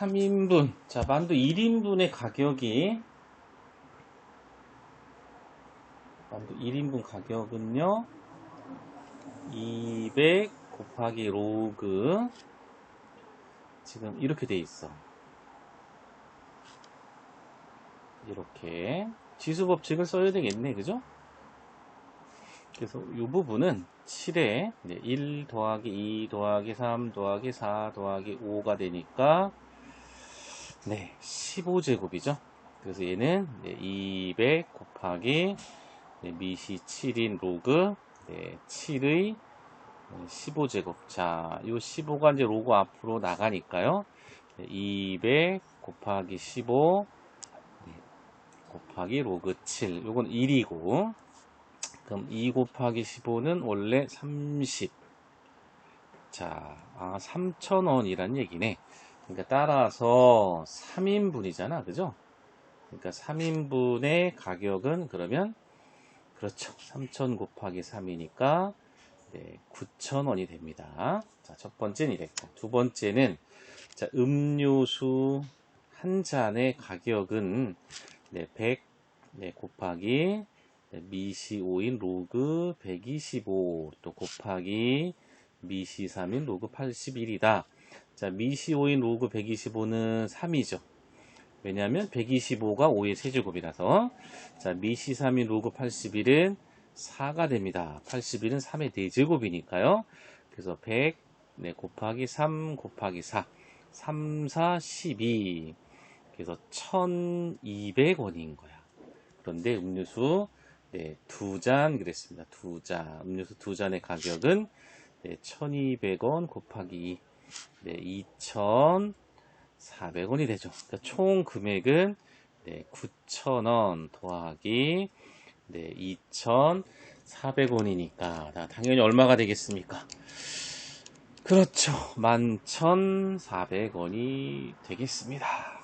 3인분. 자, 만두 1인분의 가격이 만두 1인분 가격은요. 200 곱하기 로그 지금 이렇게 돼 있어. 이렇게 지수 법칙을 써야 되겠네. 그죠? 그래서 이 부분은 7에 1 더하기 2 더하기 3 더하기 4 더하기 5가 되니까 네 15제곱이죠. 그래서 얘는 200 곱하기 네, 미시 7인 로그 네, 7의 15제곱. 자, 이 15가 이제 로그 앞으로 나가니까요. 200 곱하기 15 네, 곱하기 로그 7. 요건 1이고. 그럼 2 곱하기 15는 원래 30. 자, 아, 3,000원이란 얘기네. 그러니까 따라서 3인분이잖아. 그죠? 그러니까 3인분의 가격은 그러면 그렇죠. 3,000 곱하기 3이니까 네, 9,000원이 됩니다. 자, 첫 번째는 이랬고 두 번째는 자, 음료수 한 잔의 가격은 네, 100 네, 곱하기 네, 미시 5인 로그 125 또 곱하기 미시 3인 로그 81이다. 자, 미시 5인 로그 125는 3이죠. 왜냐하면 125가 5의 세제곱이라서 자 미시 3인 로그 81은 4가 됩니다. 81은 3의 대제곱이니까요. 그래서 100 네, 곱하기 3 곱하기 4 3, 4, 12 그래서 1200원인 거야. 그런데 음료수 네, 두 잔 그랬습니다. 두 잔. 음료수 두 잔의 가격은 네, 1200원 곱하기 2 네, 2000 400원이 되죠. 그러니까 총 금액은 네, 9,000원 더하기 네, 2,400원이니까 당연히 얼마가 되겠습니까? 그렇죠. 11,400원이 되겠습니다.